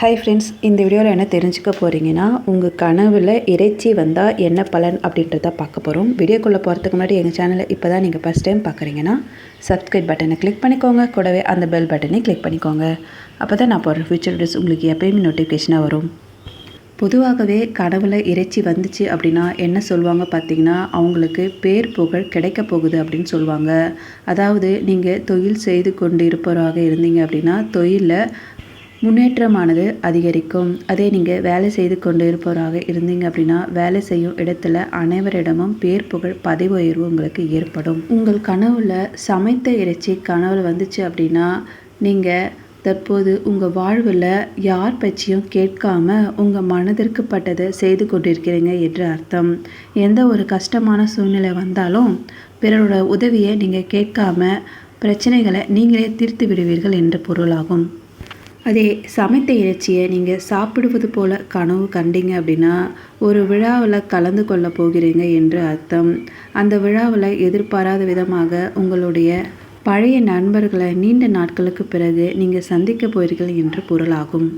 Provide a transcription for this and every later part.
Hi friends இந்த வீடியோவில் என்ன தெரிஞ்சுக்க போகிறீங்கன்னா உங்கள் கனவில் இறைச்சி வந்தால் என்ன பலன் அப்படின்றத பார்க்க போகிறோம் வீடியோக்குள்ளே போகிறதுக்கு முன்னாடி எங்கள் சேனலை இப்போ தான் நீங்கள் ஃபஸ்ட் டைம் பார்க்குறீங்கன்னா சப்ஸ்கிரைப் பட்டனை கிளிக் பண்ணிக்கோங்க. கூடவே அந்த பெல் பட்டனை கிளிக் பண்ணிக்கோங்க. அப்போ தான் நான் போடுற ஃபியூச்சர் வீடியோஸ் உங்களுக்கு எப்பயுமே நோட்டிஃபிகேஷனாக வரும். பொதுவாகவே கனவில் இறைச்சி வந்துச்சு அப்படின்னா என்ன சொல்லுவாங்க பார்த்தீங்கன்னா அவங்களுக்கு பேர் புகழ் கிடைக்க போகுது அப்படின்னு சொல்லுவாங்க. அதாவது நீங்கள் தொழில் செய்து கொண்டு இருப்பவராக இருந்தீங்க அப்படின்னா தொழிலில் முன்னேற்றமானது அதிகரிக்கும். அதே நீங்கள் வேலை செய்து கொண்டு இருப்பவராக இருந்தீங்க அப்படின்னா வேலை செய்யும் இடத்துல அனைவரிடமும் பேர் புகழ் பதவி உயர்வு உங்களுக்கு ஏற்படும். உங்கள் கனவுல சமைத்த இறைச்சி கனவுல வந்துச்சு அப்படின்னா நீங்கள் தற்போது உங்கள் வாழ்வில் யார் பற்றியும் கேட்காம உங்கள் மனதிற்கு பட்டதை செய்து கொண்டிருக்கிறீங்க என்று அர்த்தம். எந்த ஒரு கஷ்டமான சூழ்நிலை வந்தாலும் பிறரோட உதவியை நீங்கள் கேட்காம பிரச்சனைகளை நீங்களே தீர்த்து விடுவீர்கள் என்று பொருளாகும். அதே சமைத்த இறைச்சியை நீங்கள் சாப்பிடுவது போல் கனவு கண்டீங்க அப்படின்னா ஒரு விழாவில் கலந்து கொள்ள போகிறீங்க என்று அர்த்தம். அந்த விழாவில் எதிர்பாராத விதமாக உங்களுடைய பழைய நண்பர்களை நீண்ட நாட்களுக்கு பிறகு நீங்கள் சந்திக்க போகிறீர்கள் என்று பொருளாகும்.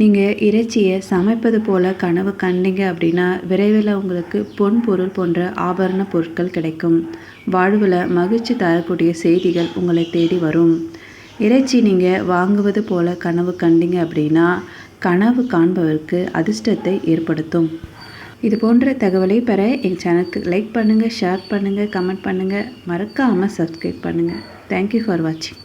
நீங்கள் இறைச்சியை சமைப்பது போல் கனவு கண்டீங்க அப்படின்னா விரைவில் உங்களுக்கு பொன் பொருள் போன்ற ஆபரண பொருட்கள் கிடைக்கும். வாழ்வில் மகிழ்ச்சி தரக்கூடிய செய்திகள் உங்களை தேடி வரும். இறைச்சி நீங்கள் வாங்குவது போல் கனவு கண்டீங்க அப்படின்னா கனவு காண்பவருக்கு அதிர்ஷ்டத்தை ஏற்படுத்தும். இது போன்ற தகவலை பெற எங்கள் சேனலுக்கு லைக் பண்ணுங்கள் ஷேர் பண்ணுங்கள் கமெண்ட் பண்ணுங்கள் மறக்காமல் சப்ஸ்கிரைப் பண்ணுங்கள் தேங்க்யூ ஃபார் வாட்சிங்